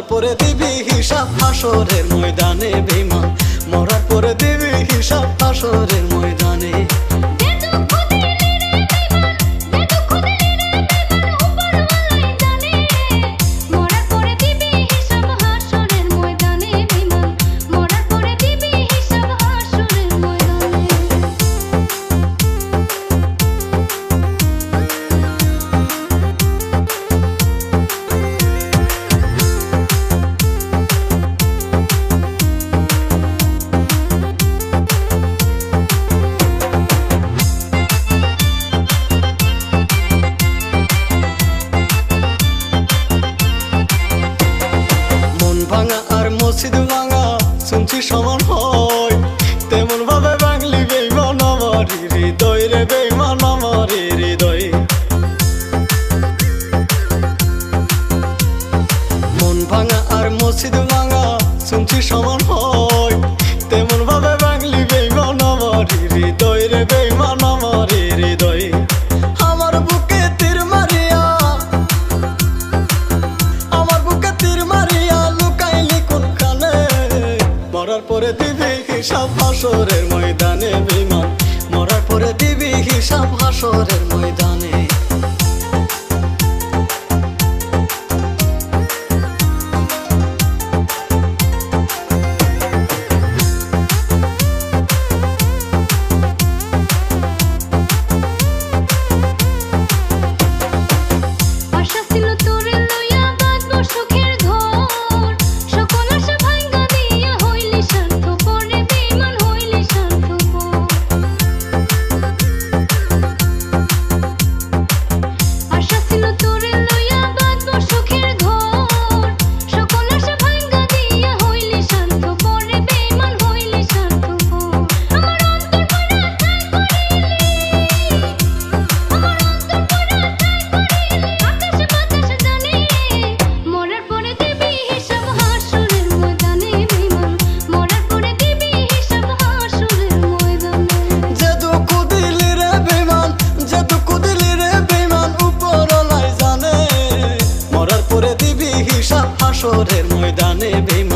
মরার পরে দিবি হিসাব হাসরের ময়দানে বেমা মরার ভাঙা আর মসজিদ ভাঙা, শুনছি সমান হয়। তেমন ভাবে বাঙলি বেইমান আমার, হৃদয় রে বেইমান আমার, হৃদয়। মন ভাঙা আর মসজিদ ভাঙা, শুনছি সমান হয়। তেমন ভাবে বাঙলি বেইমান আমার, হৃদয় হাসরের ময়দানে বিমান। মরার পরে দিবি হিসাব হাসরের হাসরের ময়দানে বেম